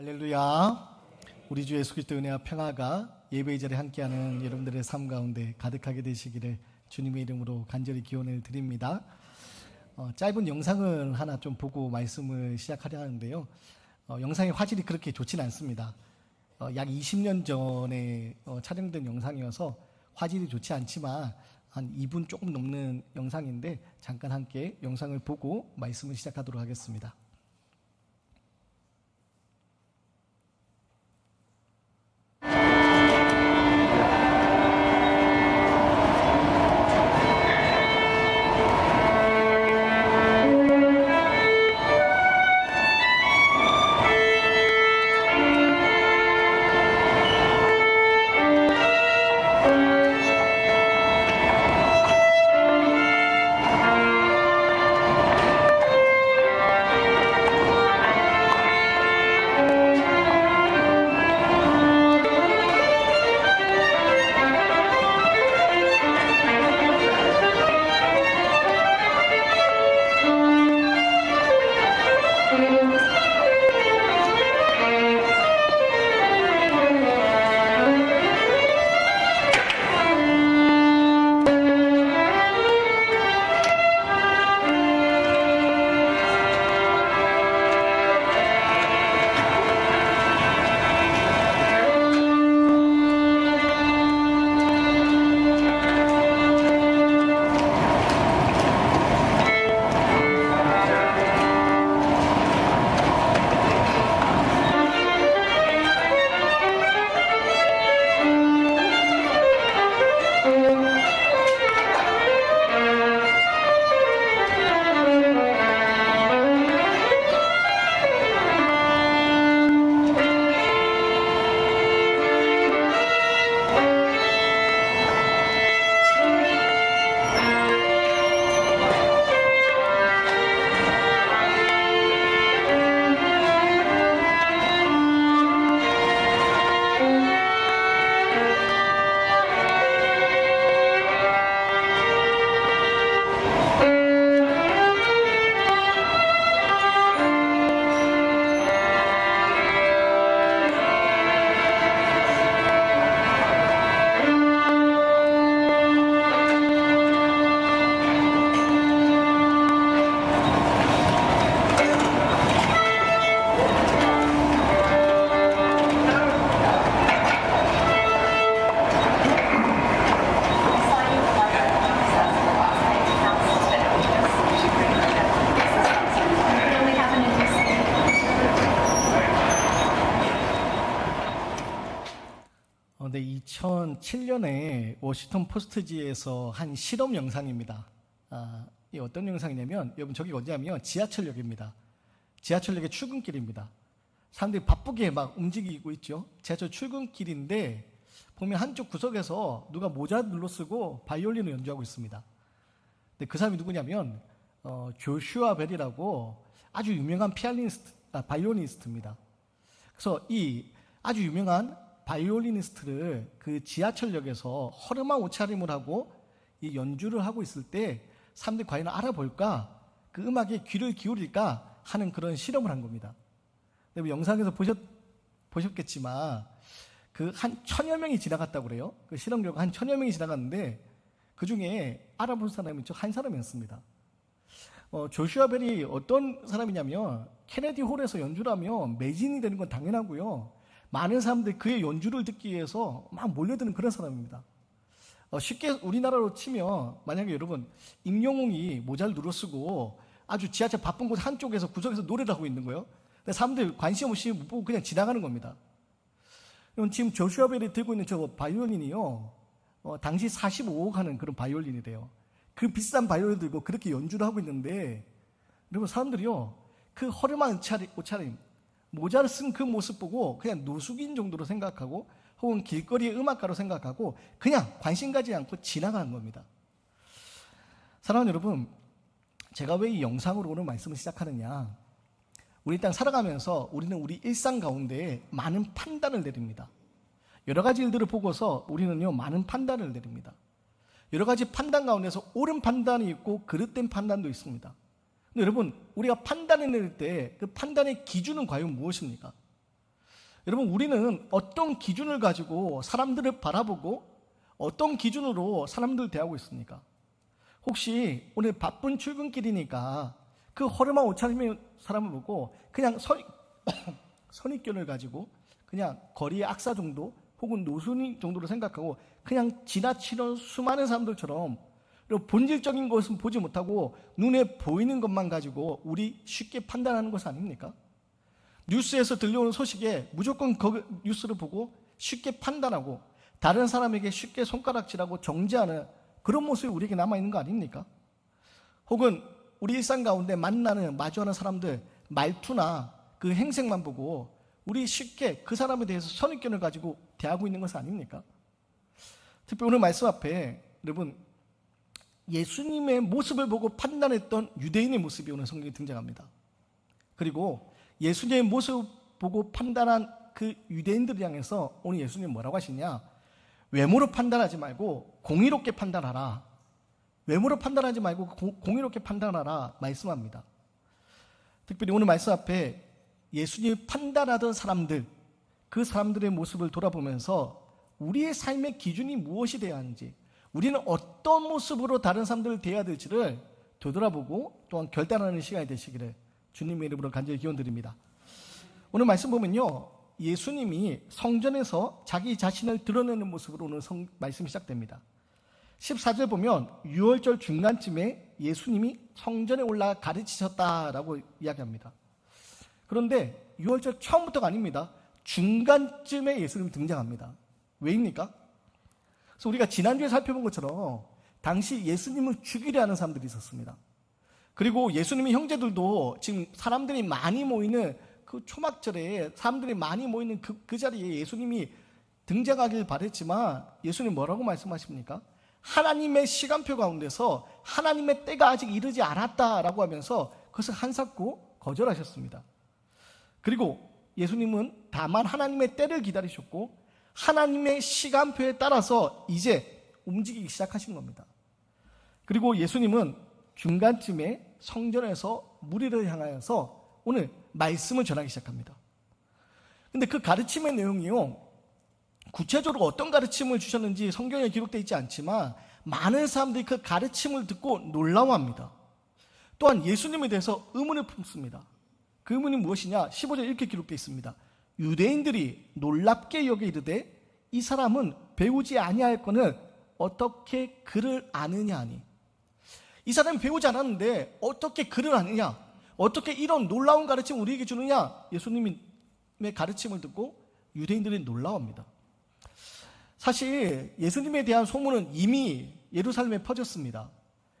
할렐루야. 우리 주 예수 그리스도의 은혜와 평화가 예배의 자리에 함께하는 여러분들의 삶 가운데 가득하게 되시기를 주님의 이름으로 간절히 기원을 드립니다. 어, 짧은 영상을 하나 좀 보고 말씀을 시작하려 하는데요. 어, 영상의 화질이 그렇게 좋지는 않습니다. 어, 약 20년 전에 어, 촬영된 영상이어서 화질이 좋지 않지만 한 2분 조금 넘는 영상인데 잠깐 함께 영상을 보고 말씀을 시작하도록 하겠습니다. 워싱턴 포스트지에서 한 실험 영상입니다. 아, 이 어떤 영상이냐면, 여러분 저기 어디냐면 지하철역입니다. 지하철역의 출근길입니다. 사람들이 바쁘게 막 움직이고 있죠. 지하철 출근길인데 보면 한쪽 구석에서 누가 모자 눌러 쓰고 바이올린을 연주하고 있습니다. 근데 그 사람이 누구냐면 어, 조슈아 벨이라고 아주 유명한 피아니스트, 아, 바이올리니스트입니다. 그래서 이 아주 유명한 바이올리니스트를 그 지하철역에서 허름한 옷차림을 하고 이 연주를 하고 있을 때 사람들이 과연 알아볼까? 그 음악에 귀를 기울일까? 하는 그런 실험을 한 겁니다. 근데 뭐 영상에서 보셨, 보셨겠지만 그 한 천여 명이 지나갔다고 그래요. 그 실험 결과 한 천여 명이 지나갔는데 그 중에 알아본 사람이 저한 사람이었습니다. 어, 조슈아 벨이 어떤 사람이냐면 케네디 홀에서 연주를 하면 매진이 되는 건 당연하고요. 많은 사람들이 그의 연주를 듣기 위해서 막 몰려드는 그런 사람입니다. 어, 쉽게 우리나라로 치면 만약에 여러분 임영웅이 모자를 눌러 쓰고 아주 지하철 바쁜 곳 한쪽에서 구석에서 노래를 하고 있는 거예요. 근데 사람들 관심 없이 못 보고 그냥 지나가는 겁니다. 여러분 지금 조슈아 벨이 들고 있는 저 바이올린이요. 어, 당시 45억 하는 그런 바이올린이 돼요. 그 비싼 바이올린 들고 그렇게 연주를 하고 있는데 여러분 사람들이요. 그 허름한 옷차림, 옷차림 모자를 쓴 그 모습 보고 그냥 노숙인 정도로 생각하고 혹은 길거리의 음악가로 생각하고 그냥 관심 가지 않고 지나가는 겁니다. 사랑하는 여러분, 제가 왜 이 영상으로 오늘 말씀을 시작하느냐? 우리 땅 살아가면서 우리는 우리 일상 가운데 많은 판단을 내립니다. 여러 가지 일들을 보고서 우리는요, 많은 판단을 내립니다. 여러 가지 판단 가운데서 옳은 판단이 있고 그릇된 판단도 있습니다. 여러분, 우리가 내릴 때그 판단의 기준은 과연 무엇입니까? 여러분, 우리는 어떤 기준을 가지고 사람들을 바라보고 어떤 기준으로 사람들 대하고 있습니까? 혹시 오늘 바쁜 출근길이니까 그 허름한 옷차림의 사람을 보고 그냥 선, 선입견을 가지고 그냥 거리의 악사 정도 혹은 노순이 정도로 생각하고 그냥 지나치는 수많은 사람들처럼 본질적인 것은 보지 못하고 눈에 보이는 것만 가지고 우리 쉽게 판단하는 것 아닙니까? 뉴스에서 들려오는 소식에 무조건 그 뉴스를 보고 쉽게 판단하고 다른 사람에게 쉽게 손가락질하고 정지하는 그런 모습이 우리에게 남아있는 거 아닙니까? 혹은 우리 일상 가운데 만나는 마주하는 사람들 말투나 그 행색만 보고 우리 쉽게 그 사람에 대해서 선입견을 가지고 대하고 있는 것은 아닙니까? 특히 오늘 말씀 앞에 여러분 예수님의 모습을 보고 판단했던 유대인의 모습이 오늘 성경에 등장합니다. 그리고 예수님의 모습 보고 판단한 그 유대인들을 향해서 오늘 예수님 뭐라고 하시냐? 외모로 판단하지 말고 공의롭게 판단하라. 외모로 판단하지 말고 공- 공의롭게 판단하라 말씀합니다. 특별히 오늘 말씀 앞에 예수님이 판단하던 사람들, 그 사람들의 모습을 돌아보면서 우리의 삶의 기준이 무엇이 되어야 하는지, 우리는 어떤 모습으로 다른 사람들을 대해야 될지를 되돌아보고 또한 결단하는 시간이 되시기를 주님의 이름으로 간절히 기원드립니다. 오늘 말씀 보면요. 예수님이 성전에서 자기 자신을 드러내는 모습으로 오늘 성, 말씀이 시작됩니다. 14절 보면 6월절 중간쯤에 예수님이 성전에 올라 가르치셨다라고 이야기합니다. 그런데 6월절 처음부터가 아닙니다. 중간쯤에 예수님이 등장합니다. 왜입니까? 그래서 우리가 지난주에 살펴본 것처럼 당시 예수님을 죽이려 하는 사람들이 있었습니다. 그리고 예수님의 형제들도 지금 사람들이 많이 모이는 그 초막절에 사람들이 많이 모이는 그, 그 자리에 예수님이 등장하길 바랬지만 예수님 뭐라고 말씀하십니까? 하나님의 시간표 가운데서 하나님의 때가 아직 이르지 않았다라고 하면서 그것을 한사코 거절하셨습니다. 그리고 예수님은 다만 하나님의 때를 기다리셨고 하나님의 시간표에 따라서 이제 움직이기 시작하신 겁니다. 그리고 예수님은 중간쯤에 성전에서 무리를 향하여서 오늘 말씀을 전하기 시작합니다. 근데 그 가르침의 내용이요. 구체적으로 어떤 가르침을 주셨는지 성경에 기록되어 있지 않지만 많은 사람들이 그 가르침을 듣고 놀라워합니다. 또한 예수님에 대해서 의문을 품습니다. 그 의문이 무엇이냐? 15절 이렇게 기록되어 있습니다. 유대인들이 놀랍게 여겨 이르되 이 사람은 배우지 아니할 거는 어떻게 글을 아느냐 하니? 이 사람이 배우지 않았는데 어떻게 글을 아느냐? 어떻게 이런 놀라운 가르침 우리에게 주느냐? 예수님의 가르침을 듣고 유대인들이 놀라워합니다. 사실 예수님에 대한 소문은 이미 예루살렘에 퍼졌습니다.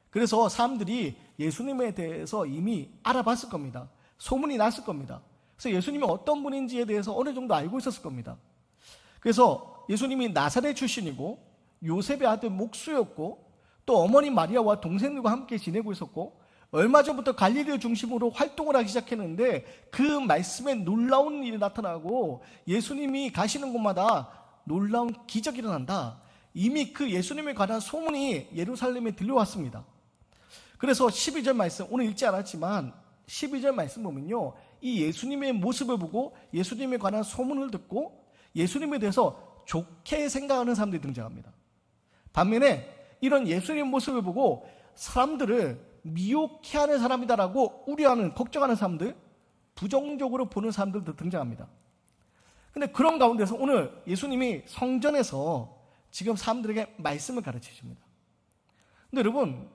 그래서 사람들이 예수님에 대해서 이미 알아봤을 겁니다. 소문이 났을 겁니다 그래서 예수님이 어떤 분인지에 대해서 어느 정도 알고 있었을 겁니다 그래서 예수님이 나사렛 출신이고 요셉의 아들 목수였고 또 어머니 마리아와 동생들과 함께 지내고 있었고 얼마 전부터 갈릴리를 중심으로 활동을 하기 시작했는데 그 말씀에 놀라운 일이 나타나고 예수님이 가시는 곳마다 놀라운 기적이 일어난다. 이미 그 예수님에 관한 소문이 예루살렘에 들려왔습니다. 그래서 12절 말씀 오늘 읽지 않았지만 12절 말씀 보면요. 이 예수님의 모습을 보고 예수님에 관한 소문을 듣고 예수님에 대해서 좋게 생각하는 사람들이 등장합니다. 반면에 이런 예수님 모습을 보고 사람들을 미혹해 하는 사람이다라고 우려하는 걱정하는 사람들, 부정적으로 보는 사람들도 등장합니다. 근데 그런 가운데서 오늘 예수님이 성전에서 지금 사람들에게 말씀을 가르치십니다. 근데 여러분,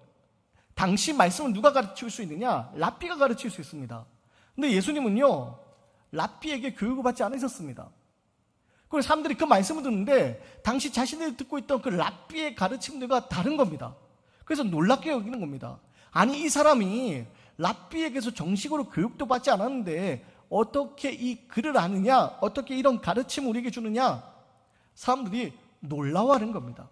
당시 말씀을 누가 가르칠 수 있느냐? 랍비가 가르칠 수 있습니다. 근데 예수님은요, 랍비에게 교육을 받지 않으셨습니다. 그래서 사람들이 그 말씀을 듣는데 당시 자신들이 듣고 있던 그 랍비의 가르침들과 다른 겁니다. 그래서 놀랍게 여기는 겁니다. 아니 이 사람이 랍비에게서 정식으로 교육도 받지 않았는데 어떻게 이 글을 아느냐? 어떻게 이런 가르침을 우리에게 주느냐? 사람들이 놀라워하는 겁니다.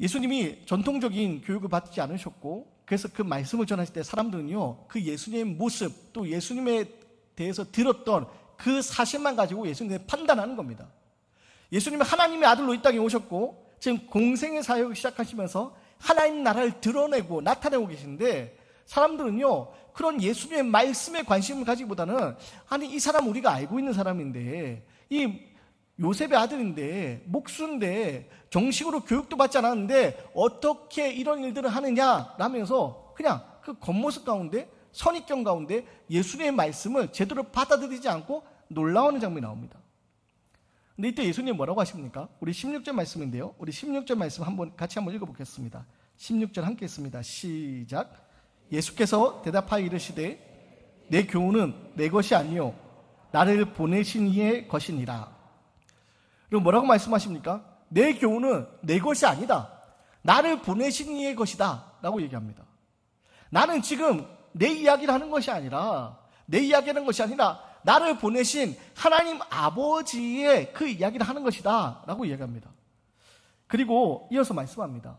예수님이 전통적인 교육을 받지 않으셨고 그래서 그 말씀을 전하실 때 사람들은요 그 예수님의 모습 또 예수님에 대해서 들었던 그 사실만 가지고 예수님을 판단하는 겁니다. 예수님은 하나님의 아들로 이 땅에 오셨고 지금 공생의 사역을 시작하시면서 하나님 나라를 드러내고 나타내고 계신데 사람들은요, 그런 예수님의 말씀에 관심을 가지기보다는, 아니, 이 사람 우리가 알고 있는 사람인데, 이 요셉의 아들인데, 목수인데, 정식으로 교육도 받지 않았는데, 어떻게 이런 일들을 하느냐, 라면서 그냥 그 겉모습 가운데, 선입견 가운데 예수님의 말씀을 제대로 받아들이지 않고 놀라워하는 장면이 나옵니다. 근데 이때 예수님 뭐라고 하십니까? 우리 16절 말씀인데요. 우리 16절 말씀 한번 같이 한번 읽어보겠습니다. 16절 함께 있습니다. 시작. 예수께서 대답하여 이르시되 내 교훈은 내 것이 아니요 나를 보내신 이의 것이니라. 그럼 뭐라고 말씀하십니까? 내 교훈은 내 것이 아니다. 나를 보내신 이의 것이다. 라고 얘기합니다. 나는 지금 내 이야기를 하는 것이 아니라 내 이야기하는 것이 아니라 나를 보내신 하나님 아버지의 그 이야기를 하는 것이다. 라고 이야기합니다. 그리고 이어서 말씀합니다.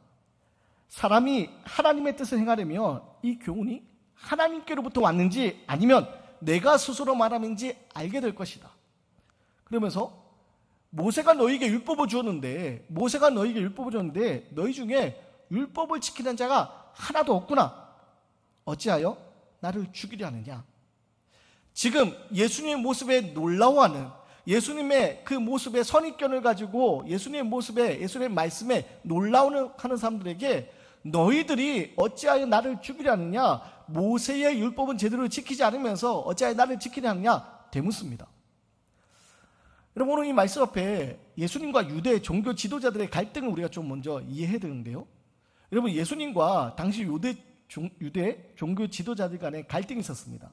사람이 하나님의 뜻을 행하려면 이 교훈이 하나님께로부터 왔는지 아니면 내가 스스로 말하는지 알게 될 것이다. 그러면서 모세가 너희에게 율법을 주었는데 모세가 너희에게 율법을 줬는데 너희 중에 율법을 지키는 자가 하나도 없구나. 어찌하여 나를 죽이려 하느냐? 지금 예수님의 모습에 놀라워하는 예수님의 그 모습의 선입견을 가지고 예수님의 모습에 예수님의 말씀에 놀라워하는 사람들에게 너희들이 어찌하여 나를 죽이려 하느냐? 모세의 율법은 제대로 지키지 않으면서 어찌하여 나를 지키려 하느냐? 되묻습니다. 여러분 오늘 이 말씀 앞에 예수님과 유대 종교 지도자들의 갈등을 우리가 좀 먼저 이해해야 되는데요. 여러분 예수님과 당시 유대 종, 유대 종교 지도자들 간에 갈등이 있었습니다.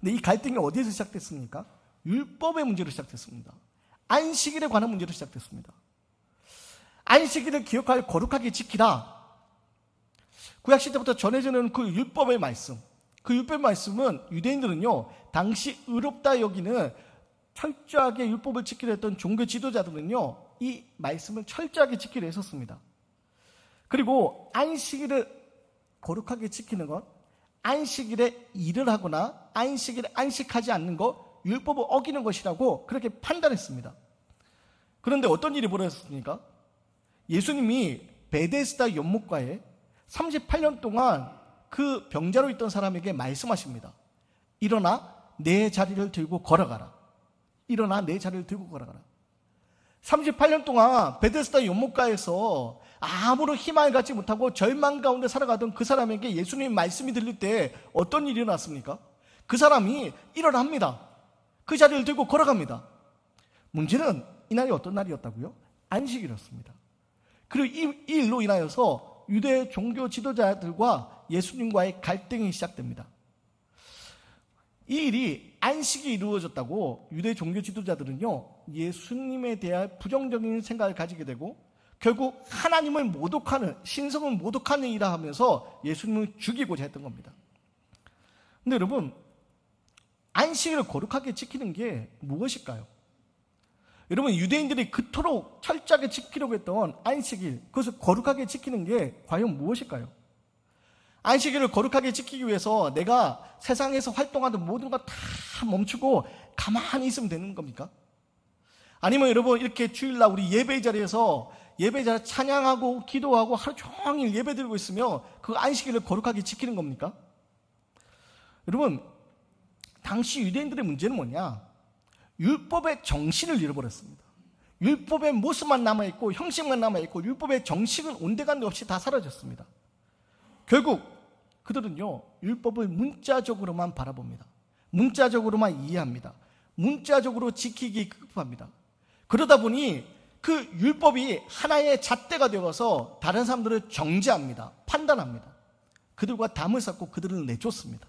근데 이 갈등이 어디에서 시작됐습니까? 율법의 문제로 시작됐습니다. 안식일에 관한 문제로 시작됐습니다. 안식일을 기억하여 거룩하게 지키라. 구약시대부터 전해지는 그 율법의 말씀. 그 율법의 말씀은 유대인들은요, 당시 의롭다 여기는 철저하게 율법을 지키려 했던 종교 지도자들은요, 이 말씀을 철저하게 지키려 했었습니다. 그리고 안식일을 거룩하게 지키는 것, 안식일에 일을 하거나 안식일에 안식하지 않는 것, 율법을 어기는 것이라고 그렇게 판단했습니다. 그런데 어떤 일이 벌어졌습니까? 예수님이 베데스다 연못가에 38년 동안 그 병자로 있던 사람에게 말씀하십니다. 일어나 내 자리를 들고 걸어가라. 일어나 내 자리를 들고 걸어가라. 38년 동안 베데스다 연못가에서 아무런 희망을 갖지 못하고 절망 가운데 살아가던 그 사람에게 예수님 말씀이 들릴 때 어떤 일이 일어났습니까? 그 사람이 일어납니다. 그 자리를 들고 걸어갑니다. 문제는 이날이 어떤 날이었다고요? 안식이었습니다. 그리고 이, 이 일로 인하여서 유대 종교 지도자들과 예수님과의 갈등이 시작됩니다. 이 일이 안식이 이루어졌다고 유대 종교 지도자들은요, 예수님에 대한 부정적인 생각을 가지게 되고, 결국 하나님을 모독하는, 신성을 모독하는 일을 하면서 예수님을 죽이고자 했던 겁니다. 근데 여러분, 안식일을 거룩하게 지키는 게 무엇일까요? 여러분, 유대인들이 그토록 철저하게 지키려고 했던 안식일, 그것을 거룩하게 지키는 게 과연 무엇일까요? 안식일을 거룩하게 지키기 위해서 내가 세상에서 활동하는 모든 것 다 멈추고 가만히 있으면 되는 겁니까? 아니면 여러분 이렇게 주일날 우리 예배 자리에서 예배 자리 찬양하고 기도하고 하루 종일 예배 드리고 있으며 그 안식일을 거룩하게 지키는 겁니까? 여러분 당시 유대인들의 문제는 뭐냐? 율법의 정신을 잃어버렸습니다. 율법의 모습만 남아있고 형식만 남아있고 율법의 정식은 온데간데 없이 다 사라졌습니다. 결국 그들은요 율법을 문자적으로만 바라봅니다. 문자적으로만 이해합니다. 문자적으로 지키기 급합니다. 그러다 보니 그 율법이 하나의 잣대가 되어서 다른 사람들을 정죄합니다. 판단합니다. 그들과 담을 쌓고 그들을 내쫓습니다.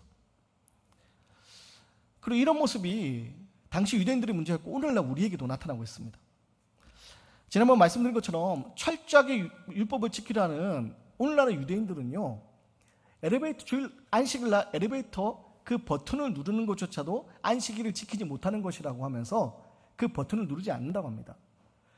그리고 이런 모습이 당시 유대인들의 문제였고 오늘날 우리에게도 나타나고 있습니다. 지난번 말씀드린 것처럼 철저하게 율법을 지키라는 오늘날의 유대인들은요 엘리베이터 주일 안식일 날 엘리베이터 그 버튼을 누르는 것조차도 안식일을 지키지 못하는 것이라고 하면서 그 버튼을 누르지 않는다고 합니다.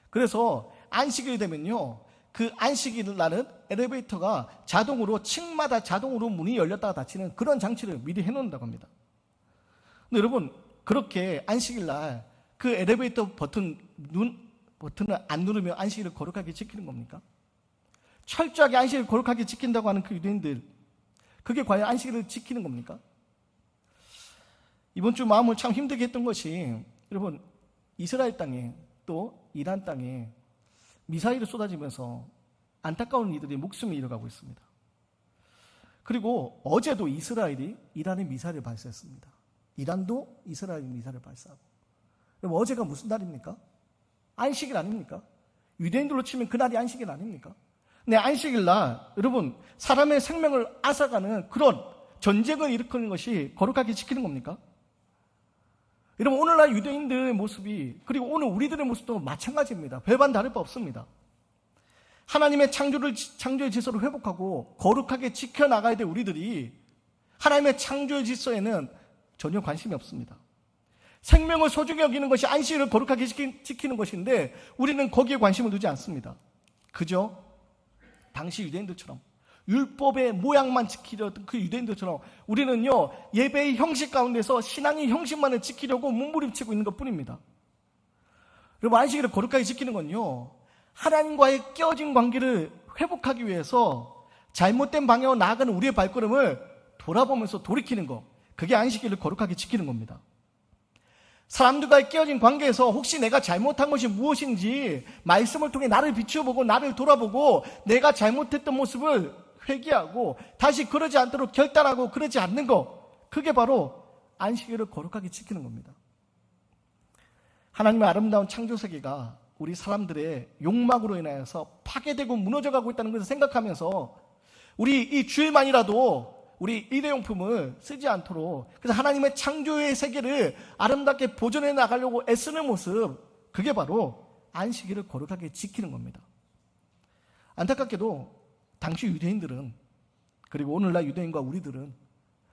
그래서 안식일이 되면요. 그 안식일 날은 엘리베이터가 자동으로 층마다 자동으로 문이 열렸다가 닫히는 그런 장치를 미리 해놓는다고 합니다. 근데 여러분 그렇게 안식일 날 그 엘리베이터 버튼 눈 버튼을 안 누르면 안식일을 거룩하게 지키는 겁니까? 철저하게 안식일을 거룩하게 지킨다고 하는 그 유대인들 그게 과연 안식일을 지키는 겁니까? 이번 주 마음을 참 힘들게 했던 것이 여러분 이스라엘 땅에 또 이란 땅에 미사일을 쏟아지면서 안타까운 이들이 목숨을 잃어가고 있습니다. 그리고 어제도 이스라엘이 이란에 미사일을 발사했습니다. 이란도 이스라엘 미사일을 발사하고. 그럼 어제가 무슨 날입니까? 안식일 아닙니까? 유대인들로 치면 그날이 안식일 아닙니까? 네, 안식일 날 여러분 사람의 생명을 앗아가는 그런 전쟁을 일으키는 것이 거룩하게 지키는 겁니까? 여러분 오늘날 유대인들의 모습이 그리고 오늘 우리들의 모습도 마찬가지입니다. 별반 다를 바 없습니다. 하나님의 창조를 창조의 질서를 회복하고 거룩하게 지켜 나가야 될 우리들이 하나님의 창조의 질서에는 전혀 관심이 없습니다. 생명을 소중히 여기는 것이 안식일을 거룩하게 지키, 지키는 것인데 우리는 거기에 관심을 두지 않습니다. 그죠? 당시 유대인들처럼 율법의 모양만 지키려던 그 유대인들처럼 우리는요 예배의 형식 가운데서 신앙의 형식만을 지키려고 몸부림치고 있는 것 뿐입니다. 여러분 안식일을 거룩하게 지키는 건요 하나님과의 끼어진 관계를 회복하기 위해서 잘못된 방향으로 나아가는 우리의 발걸음을 돌아보면서 돌이키는 것 그게 안식일을 거룩하게 지키는 겁니다. 사람들과의 끼어진 관계에서 혹시 내가 잘못한 것이 무엇인지 말씀을 통해 나를 비추어보고 나를 돌아보고 내가 잘못했던 모습을 회개하고 다시 그러지 않도록 결단하고 그러지 않는 것 그게 바로 안식일을 거룩하게 지키는 겁니다. 하나님의 아름다운 창조 세계가 우리 사람들의 욕망으로 인하여서 파괴되고 무너져가고 있다는 것을 생각하면서 우리 이 주일만이라도 우리 일회용품을 쓰지 않도록 그래서 하나님의 창조의 세계를 아름답게 보존해 나가려고 애쓰는 모습 그게 바로 안식일을 거룩하게 지키는 겁니다. 안타깝게도 당시 유대인들은 그리고 오늘날 유대인과 우리들은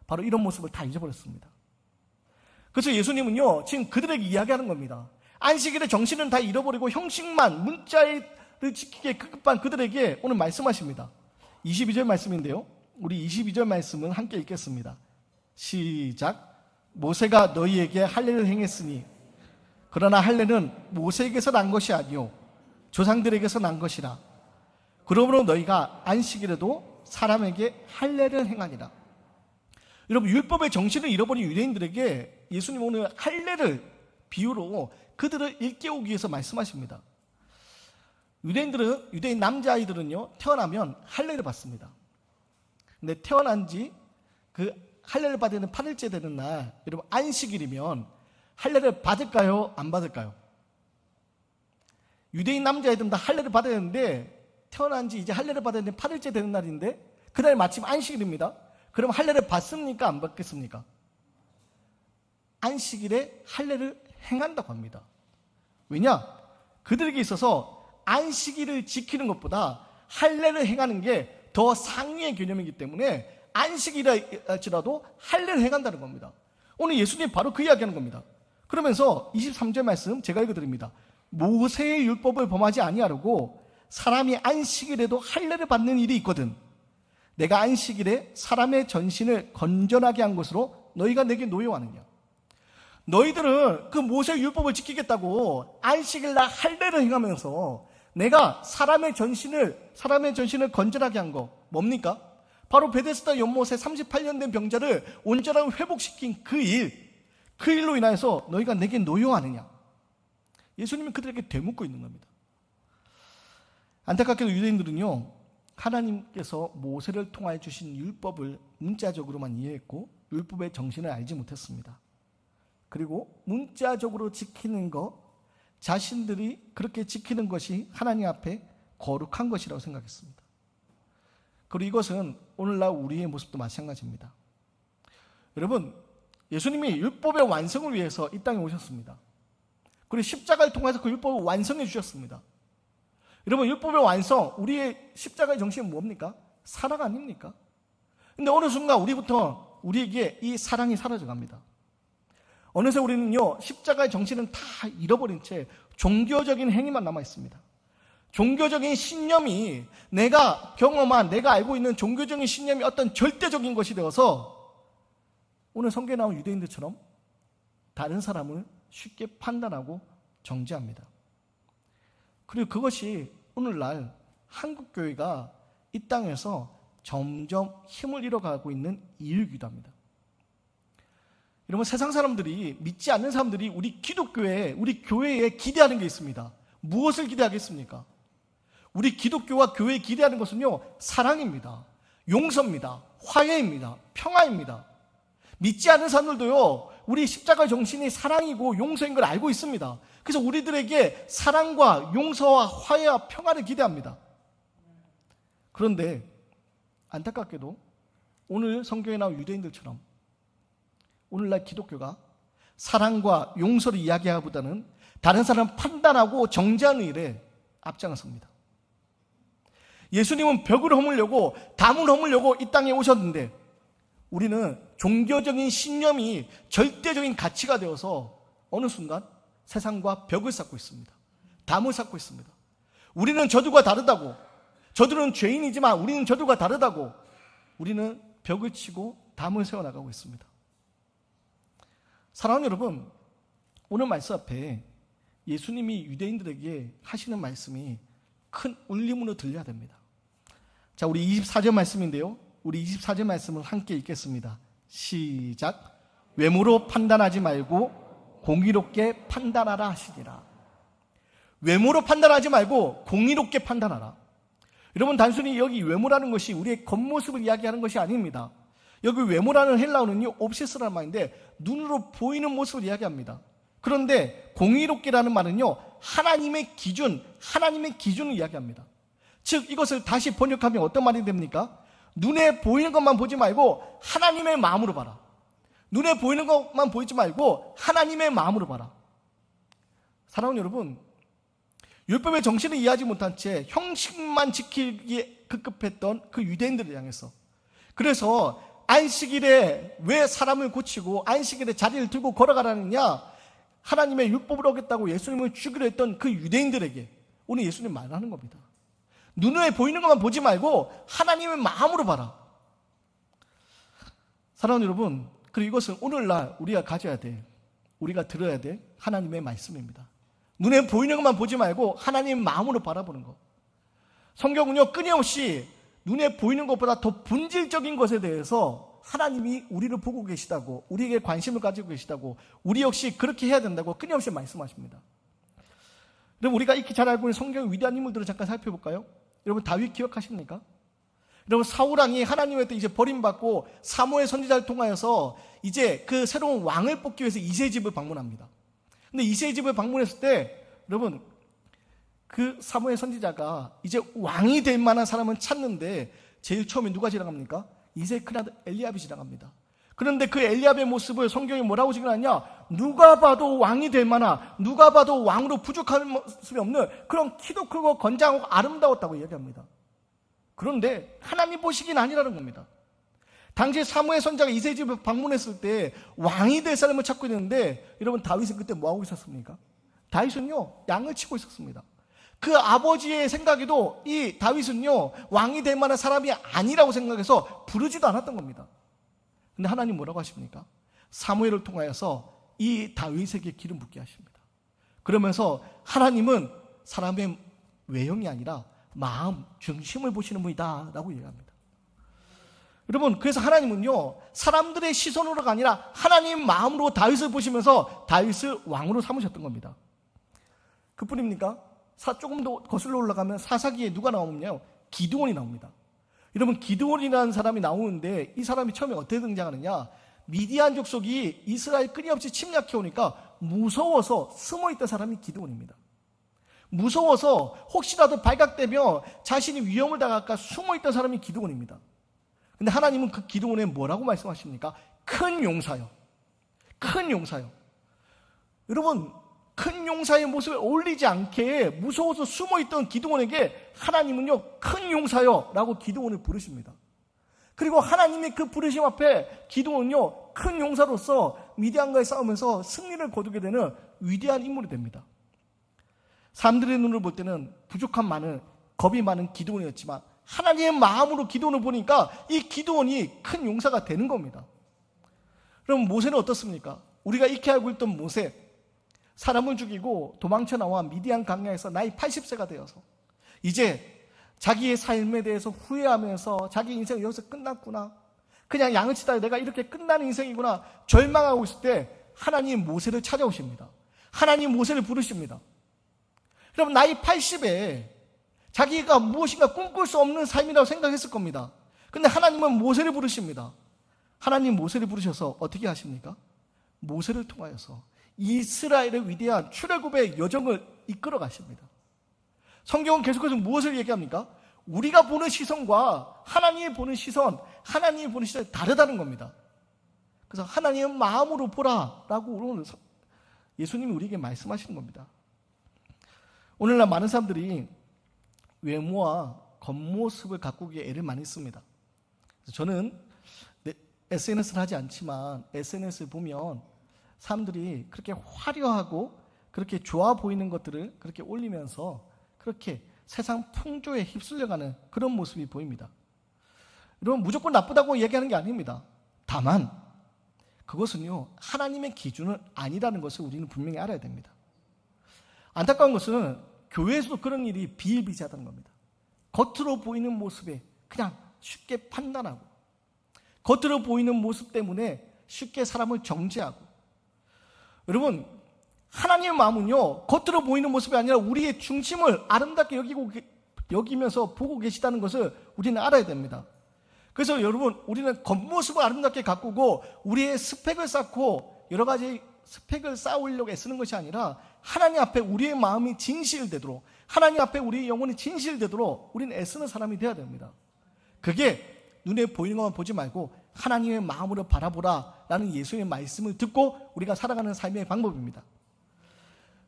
바로 이런 모습을 다 잊어버렸습니다. 그래서 예수님은요 지금 그들에게 이야기하는 겁니다. 안식일의 정신은 다 잃어버리고 형식만 문자를 지키기에 급급한 그들에게 오늘 말씀하십니다. 22절 말씀인데요. 우리 22절 말씀은 함께 읽겠습니다. 시작. 모세가 너희에게 할례를 행했으니 그러나 할례는 모세에게서 난 것이 아니요 조상들에게서 난 것이라. 그러므로 너희가 안식일에도 사람에게 할례를 행하니라. 여러분 율법의 정신을 잃어버린 유대인들에게 예수님 오늘 할례를 비유로 그들을 일깨우기 위해서 말씀하십니다. 유대인들은 유대인 남자 아이들은요 태어나면 할례를 받습니다. 근데 태어난 지 그 할례를 받는 8일째 되는 날 여러분 안식일이면 할례를 받을까요? 안 받을까요? 유대인 남자애들은 다 할례를 받아야 되는데 태어난 지 이제 할례를 되는 8일째 되는 날인데 그날 마침 안식일입니다. 그럼 할례를 받습니까? 안 받겠습니까? 안식일에 할례를 행한다고 합니다. 왜냐? 그들에게 있어서 안식일을 지키는 것보다 할례를 행하는 게 더 상위의 개념이기 때문에 안식일이라도 할례를 행한다는 겁니다. 오늘 예수님 바로 그 이야기하는 겁니다. 그러면서 23절 말씀 제가 읽어드립니다. 모세의 율법을 범하지 아니하려고 사람이 안식일에도 할례를 받는 일이 있거든. 내가 안식일에 사람의 전신을 건전하게 한 것으로 너희가 내게 노여하느냐. 너희들은 그 모세 율법을 지키겠다고 안식일 날 할례를 행하면서 내가 사람의 전신을 사람의 전신을 건전하게 한 거 뭡니까? 바로 베데스다 연못에 38년 된 병자를 온전하게 회복시킨 그 일, 그 일로 인하여서 너희가 내게 노여하느냐? 예수님은 그들에게 되묻고 있는 겁니다. 안타깝게도 유대인들은요, 하나님께서 모세를 통하여 주신 율법을 문자적으로만 이해했고, 율법의 정신을 알지 못했습니다. 그리고 문자적으로 지키는 것, 자신들이 그렇게 지키는 것이 하나님 앞에 거룩한 것이라고 생각했습니다. 그리고 이것은 오늘날 우리의 모습도 마찬가지입니다. 여러분, 예수님이 율법의 완성을 위해서 이 땅에 오셨습니다. 그리고 십자가를 통해서 그 율법을 완성해 주셨습니다. 여러분, 율법의 완성, 우리의 십자가의 정신은 뭡니까? 사랑 아닙니까? 근데 어느 순간 우리부터 우리에게 이 사랑이 사라져 갑니다. 어느새 우리는요, 십자가의 정신은 다 잃어버린 채 종교적인 행위만 남아 있습니다. 종교적인 신념이 내가 경험한, 내가 알고 있는 종교적인 신념이 어떤 절대적인 것이 되어서 오늘 성경에 나온 유대인들처럼 다른 사람을 쉽게 판단하고 정죄합니다. 그리고 그것이 오늘날 한국교회가 이 땅에서 점점 힘을 잃어가고 있는 이유이기도 합니다. 여러분 세상 사람들이 믿지 않는 사람들이 우리 기독교에 우리 교회에 기대하는 게 있습니다. 무엇을 기대하겠습니까? 우리 기독교와 교회에 기대하는 것은요 사랑입니다. 용서입니다. 화해입니다. 평화입니다. 믿지 않는 사람들도요 우리 십자가 정신이 사랑이고 용서인 걸 알고 있습니다. 그래서 우리들에게 사랑과 용서와 화해와 평화를 기대합니다. 그런데 안타깝게도 오늘 성경에 나온 유대인들처럼 오늘날 기독교가 사랑과 용서를 이야기하기보다는 다른 사람 판단하고 정죄하는 일에 앞장섭니다. 예수님은 벽을 허물려고 담을 허물려고 이 땅에 오셨는데 우리는 종교적인 신념이 절대적인 가치가 되어서 어느 순간 세상과 벽을 쌓고 있습니다. 담을 쌓고 있습니다. 우리는 저들과 다르다고 저들은 죄인이지만 우리는 저들과 다르다고 우리는 벽을 치고 담을 세워나가고 있습니다. 사랑하는 여러분, 오늘 말씀 앞에 예수님이 유대인들에게 하시는 말씀이 큰 울림으로 들려야 됩니다. 자, 우리 24절 말씀인데요. 우리 24절 말씀을 함께 읽겠습니다. 시작. 외모로 판단하지 말고 공의롭게 판단하라 하시니라. 외모로 판단하지 말고 공의롭게 판단하라. 여러분 단순히 여기 외모라는 것이 우리의 겉모습을 이야기하는 것이 아닙니다. 여기 외모라는 헬라어는요 옵시스라는 말인데 눈으로 보이는 모습을 이야기합니다. 그런데 공의롭게라는 말은요 하나님의 기준, 하나님의 기준을 이야기합니다. 즉 이것을 다시 번역하면 어떤 말이 됩니까? 눈에 보이는 것만 보지 말고 하나님의 마음으로 봐라. 눈에 보이는 것만 보이지 말고 하나님의 마음으로 봐라. 사랑하는 여러분, 율법의 정신을 이해하지 못한 채 형식만 지키기에 급급했던 그 유대인들을 향해서 그래서 안식일에 왜 사람을 고치고 안식일에 자리를 들고 걸어가라느냐 하나님의 율법을 어겼다고 예수님을 죽이려 했던 그 유대인들에게 오늘 예수님 말하는 겁니다. 눈에 보이는 것만 보지 말고 하나님의 마음으로 봐라. 사랑하는 여러분, 그리고 이것은 오늘날 우리가 가져야 돼. 우리가 들어야 돼. 하나님의 말씀입니다. 눈에 보이는 것만 보지 말고 하나님 마음으로 바라보는 것. 성경은요, 끊임없이 눈에 보이는 것보다 더 본질적인 것에 대해서 하나님이 우리를 보고 계시다고, 우리에게 관심을 가지고 계시다고, 우리 역시 그렇게 해야 된다고 끊임없이 말씀하십니다. 여러분, 우리가 익히 잘 알고 있는 성경의 위대한 인물들을 잠깐 살펴볼까요? 여러분, 다윗 기억하십니까? 여러분, 사우랑이 하나님의 때 이제 버림받고 사모의 선지자를 통하여서 이제 그 새로운 왕을 뽑기 위해서 이세 집을 방문합니다. 근데 이세 집을 방문했을 때, 여러분, 그 사모의 선지자가 이제 왕이 될 만한 사람은 찾는데 제일 처음에 누가 지나갑니까? 이세 큰 아들 엘리압이 지나갑니다. 그런데 그 엘리압의 모습을 성경이 뭐라고 지나하냐? 누가 봐도 왕이 될 만한, 누가 봐도 왕으로 부족한 모습이 없는 그런 키도 크고 건장하고 아름다웠다고 이야기합니다. 그런데 하나님 보시기는 아니라는 겁니다. 당시 사무의 선자가 이세 집을 방문했을 때 왕이 될 사람을 찾고 있는데 여러분 다윗은 그때 뭐 하고 있었습니까? 다윗은요 양을 치고 있었습니다. 그 아버지의 생각에도 이 다윗은요 왕이 될 만한 사람이 아니라고 생각해서 부르지도 않았던 겁니다. 근데 하나님 뭐라고 하십니까? 사무엘을 통하여서 이 다윗에게 기름 붓게 하십니다. 그러면서 하나님은 사람의 외형이 아니라 마음 중심을 보시는 분이다 라고 얘기합니다. 여러분 그래서 하나님은요 사람들의 시선으로가 아니라 하나님 마음으로 다윗을 보시면서 다윗을 왕으로 삼으셨던 겁니다. 그 뿐입니까? 사 조금 더 거슬러 올라가면 사사기에 누가 나오면요 기드온이 나옵니다. 여러분 기드온이라는 사람이 나오는데 이 사람이 처음에 어떻게 등장하느냐? 미디안 족속이 이스라엘 끊임없이 침략해 오니까 무서워서 숨어 있던 사람이 기드온입니다. 무서워서 혹시라도 발각되면 자신이 위험을 당할까 숨어 있던 사람이 기드온입니다. 근데 하나님은 그 기도원에 뭐라고 말씀하십니까? 큰 용사요. 큰 용사요. 여러분, 큰 용사의 모습에 어울리지 않게 무서워서 숨어 있던 기도원에게 하나님은요, 큰 용사요. 라고 기도원을 부르십니다. 그리고 하나님의 그 부르심 앞에 기도원은요, 큰 용사로서 미디안과의 싸우면서 승리를 거두게 되는 위대한 인물이 됩니다. 사람들의 눈을 볼 때는 부족한 많은, 겁이 많은 기도원이었지만 하나님의 마음으로 기도원을 보니까 이 기도원이 큰 용사가 되는 겁니다. 그럼 모세는 어떻습니까? 우리가 익히 알고 있던 모세, 사람을 죽이고 도망쳐 나와 미디안 강야에서 나이 80세가 되어서 이제 자기의 삶에 대해서 후회하면서 자기 인생 여기서 끝났구나. 그냥 양치다 내가 이렇게 끝나는 인생이구나. 절망하고 있을 때 하나님 모세를 찾아오십니다. 하나님 모세를 부르십니다. 그럼 나이 80에 자기가 무엇인가 꿈꿀 수 없는 삶이라고 생각했을 겁니다. 근데 하나님은 모세를 부르십니다. 하나님 모세를 부르셔서 어떻게 하십니까? 모세를 통하여서 이스라엘의 위대한 출애굽의 여정을 이끌어 가십니다. 성경은 계속해서 무엇을 얘기합니까? 우리가 보는 시선과 하나님이 보는 시선, 하나님이 보는 시선이 다르다는 겁니다. 그래서 하나님은 마음으로 보라라고 오늘 예수님이 우리에게 말씀하시는 겁니다. 오늘날 많은 사람들이 외모와 겉모습을 가꾸기에 애를 많이 씁니다. 저는 SNS를 하지 않지만 SNS를 보면 사람들이 그렇게 화려하고 그렇게 좋아 보이는 것들을 그렇게 올리면서 그렇게 세상 풍조에 휩쓸려가는 그런 모습이 보입니다. 여러분 무조건 나쁘다고 얘기하는 게 아닙니다. 다만 그것은요 하나님의 기준은 아니라는 것을 우리는 분명히 알아야 됩니다. 안타까운 것은 교회에서도 그런 일이 비일비재하다는 겁니다. 겉으로 보이는 모습에 그냥 쉽게 판단하고 겉으로 보이는 모습 때문에 쉽게 사람을 정죄하고 여러분 하나님의 마음은요 겉으로 보이는 모습이 아니라 우리의 중심을 아름답게 여기고 여기면서 보고 계시다는 것을 우리는 알아야 됩니다. 그래서 여러분 우리는 겉모습을 아름답게 가꾸고 우리의 스펙을 쌓고 여러 가지 스펙을 쌓으려고 애쓰는 것이 아니라 하나님 앞에 우리의 마음이 진실되도록 하나님 앞에 우리의 영혼이 진실되도록 우리는 애쓰는 사람이 되어야 됩니다. 그게 눈에 보이는 것만 보지 말고 하나님의 마음으로 바라보라 라는 예수의 말씀을 듣고 우리가 살아가는 삶의 방법입니다.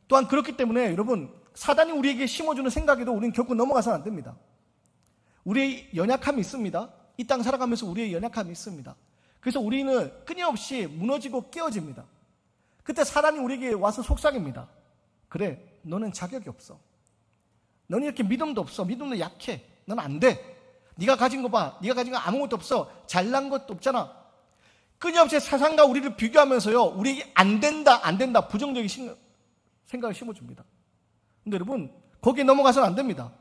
또한 그렇기 때문에 여러분 사단이 우리에게 심어주는 생각에도 우리는 결코 넘어가서는 안 됩니다. 우리의 연약함이 있습니다. 이 땅 살아가면서 우리의 연약함이 있습니다. 그래서 우리는 끊임없이 무너지고 깨어집니다. 그때 사단이 우리에게 와서 속삭입니다. 그래, 너는 자격이 없어. 너는 이렇게 믿음도 없어. 믿음도 약해. 넌 안 돼. 네가 가진 거 봐. 네가 가진 거 아무것도 없어. 잘난 것도 없잖아. 끊임없이 세상과 우리를 비교하면서요. 우리에게 안 된다, 안 된다. 부정적인 생각을 심어줍니다. 근데 여러분, 거기에 넘어가서는 안 됩니다.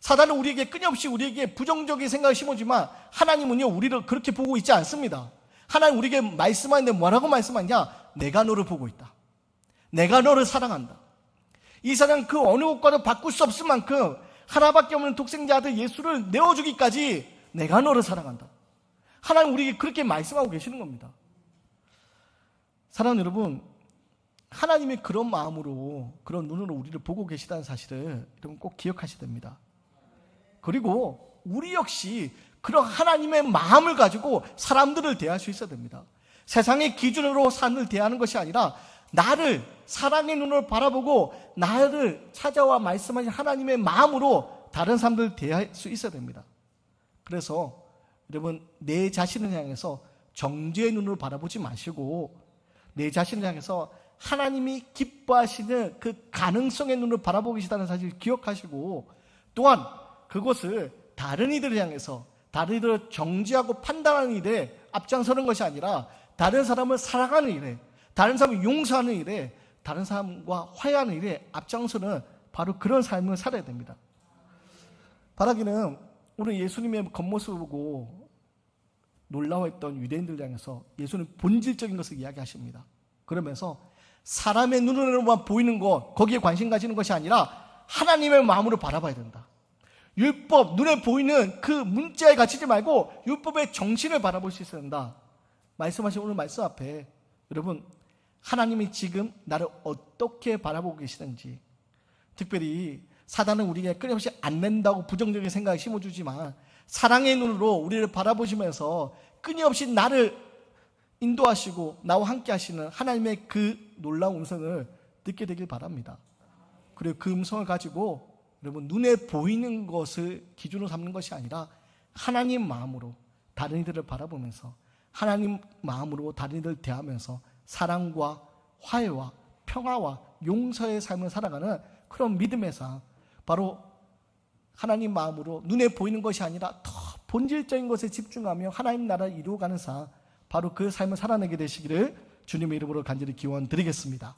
사단은 우리에게 끊임없이 우리에게 부정적인 생각을 심어주지만 하나님은요, 우리를 그렇게 보고 있지 않습니다. 하나님 우리에게 말씀하는데 뭐라고 말씀하냐? 내가 너를 보고 있다. 내가 너를 사랑한다. 이 사랑 그 어느 것과도 바꿀 수 없을 만큼 하나밖에 없는 독생자 아들 예수를 내어주기까지 내가 너를 사랑한다. 하나님 우리에게 그렇게 말씀하고 계시는 겁니다. 사랑하는 여러분, 하나님이 그런 마음으로, 그런 눈으로 우리를 보고 계시다는 사실을 여러분 꼭 기억하셔야 됩니다. 그리고 우리 역시 그런 하나님의 마음을 가지고 사람들을 대할 수 있어야 됩니다. 세상의 기준으로 사람을 대하는 것이 아니라 나를 사랑의 눈으로 바라보고 나를 찾아와 말씀하신 하나님의 마음으로 다른 사람들 대할 수 있어야 됩니다. 그래서 여러분 내 자신을 향해서 정죄의 눈으로 바라보지 마시고 내 자신을 향해서 하나님이 기뻐하시는 그 가능성의 눈으로 바라보고 계시다는 사실을 기억하시고 또한 그것을 다른 이들을 향해서 다른 이들을 정지하고 판단하는 일에 앞장서는 것이 아니라 다른 사람을 사랑하는 일에 다른 사람을 용서하는 일에 다른 사람과 화해하는 일에 앞장서는 바로 그런 삶을 살아야 됩니다. 바라기는 오늘 예수님의 겉모습을 보고 놀라워했던 유대인들 향해서 예수는 본질적인 것을 이야기하십니다. 그러면서 사람의 눈으로만 보이는 것, 거기에 관심 가지는 것이 아니라 하나님의 마음으로 바라봐야 된다. 율법, 눈에 보이는 그 문자에 갇히지 말고 율법의 정신을 바라볼 수 있어야 된다. 말씀하신 오늘 말씀 앞에 여러분 하나님이 지금 나를 어떻게 바라보고 계시는지 특별히 사단은 우리에게 끊임없이 안 된다고 부정적인 생각을 심어주지만 사랑의 눈으로 우리를 바라보시면서 끊임없이 나를 인도하시고 나와 함께 하시는 하나님의 그 놀라운 음성을 듣게 되길 바랍니다. 그리고 그 음성을 가지고 여러분 눈에 보이는 것을 기준으로 삼는 것이 아니라 하나님 마음으로 다른 이들을 바라보면서 하나님 마음으로 다른 이들을 대하면서 사랑과 화해와 평화와 용서의 삶을 살아가는 그런 믿음의 삶, 바로 하나님 마음으로 눈에 보이는 것이 아니라 더 본질적인 것에 집중하며 하나님 나라를 이루어가는 삶, 바로 그 삶을 살아내게 되시기를 주님의 이름으로 간절히 기원 드리겠습니다.